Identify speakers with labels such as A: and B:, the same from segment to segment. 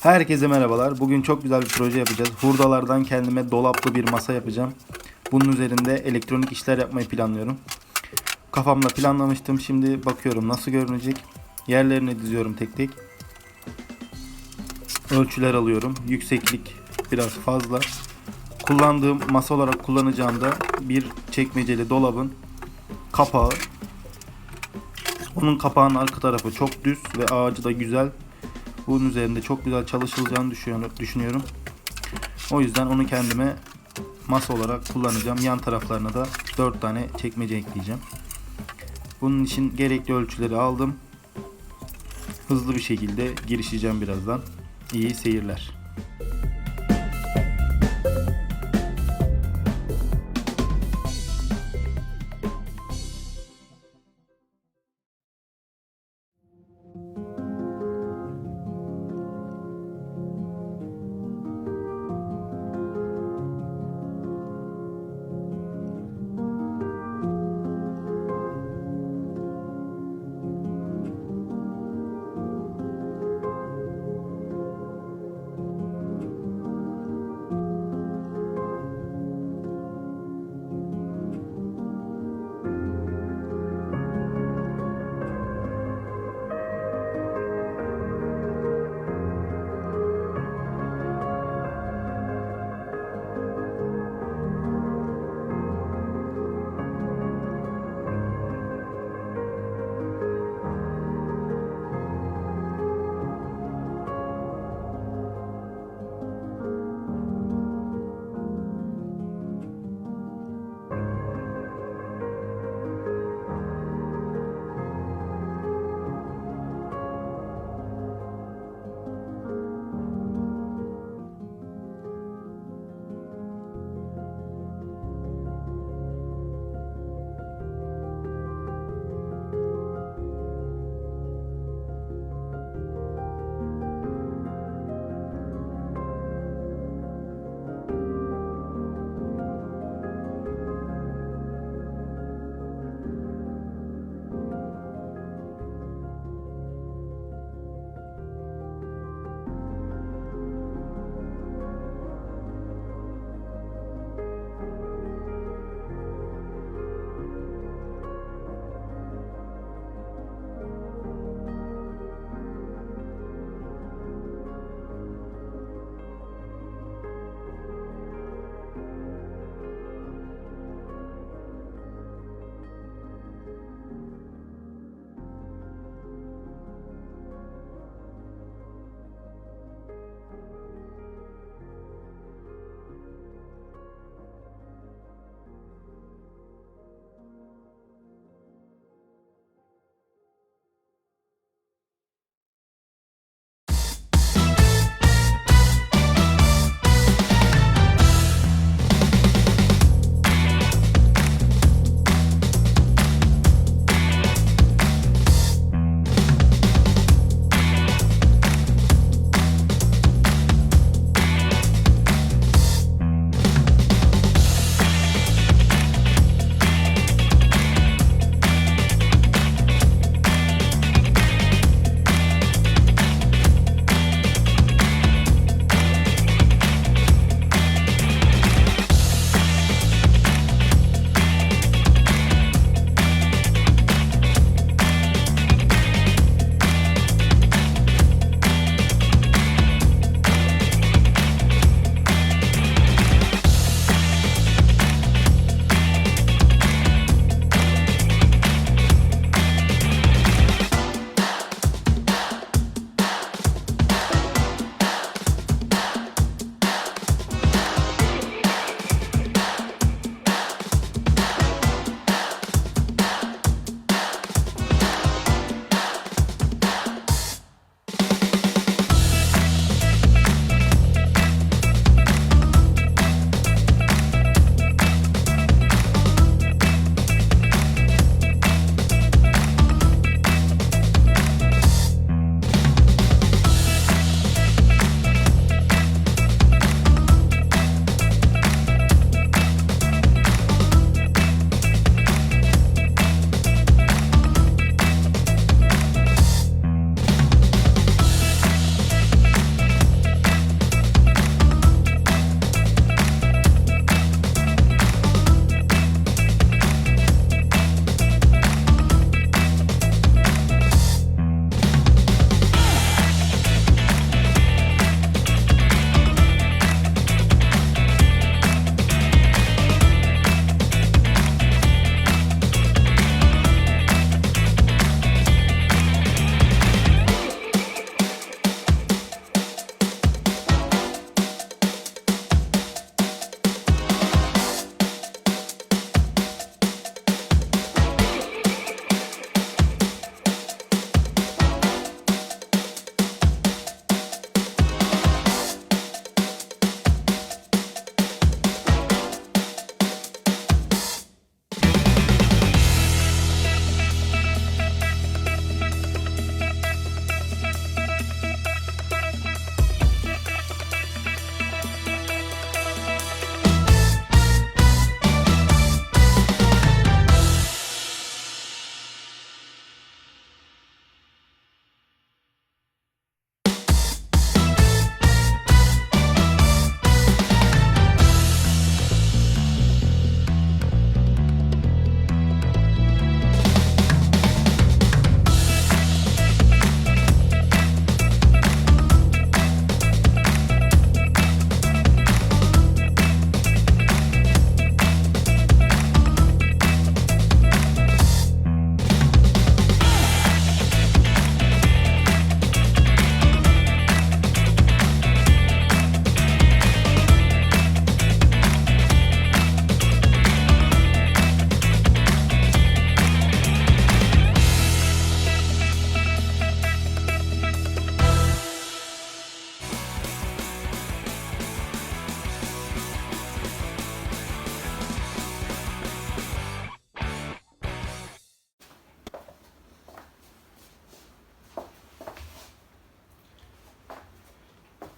A: Herkese merhabalar. Bugün çok güzel bir proje yapacağız. Hurdalardan kendime dolaplı bir masa yapacağım. Bunun üzerinde elektronik işler yapmayı planlıyorum. Kafamda planlamıştım. Şimdi bakıyorum nasıl görünecek. Yerlerini diziyorum tek tek. Ölçüler alıyorum. Yükseklik biraz fazla. Kullandığım masa olarak kullanacağım da bir çekmeceli dolabın kapağı. Onun kapağının arka tarafı çok düz ve ağacı da güzel. Bunun üzerinde çok güzel çalışılacağını düşünüyorum-. O yüzden onu kendime masa olarak kullanacağım. Yan taraflarına da 4 tane çekmece ekleyeceğim. Bunun için gerekli ölçüleri aldım. Hızlı bir şekilde girişeceğim birazdan. İyi seyirler.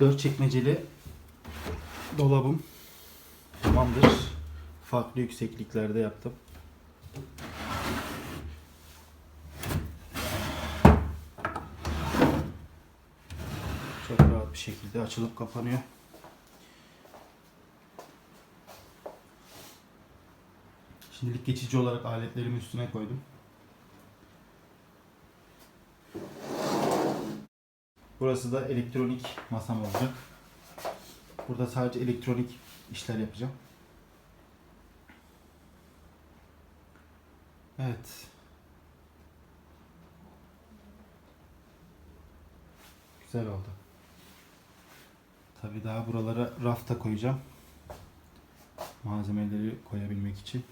A: Dört çekmeceli dolabım tamamdır. Farklı yüksekliklerde yaptım. Çok rahat bir şekilde açılıp kapanıyor. Şimdilik geçici olarak aletlerimi üstüne koydum. Burası da elektronik masam olacak. Burada sadece elektronik işler yapacağım. Evet. Güzel oldu. Tabii daha buralara rafta koyacağım. Malzemeleri koyabilmek için.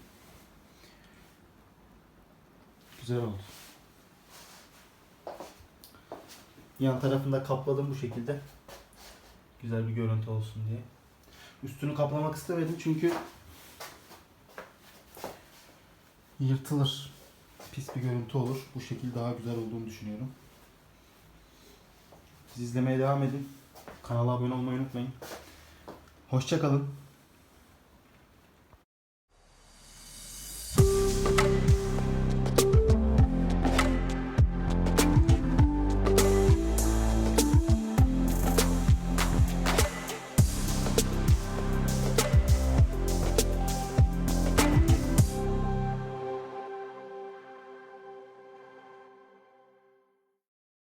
A: Güzel oldu. Yan tarafında kapladım bu şekilde. Güzel bir görüntü olsun diye. Üstünü kaplamak istemedim çünkü yırtılır. Pis bir görüntü olur. Bu şekil daha güzel olduğunu düşünüyorum. Siz izlemeye devam edin. Kanala abone olmayı unutmayın. Hoşçakalın.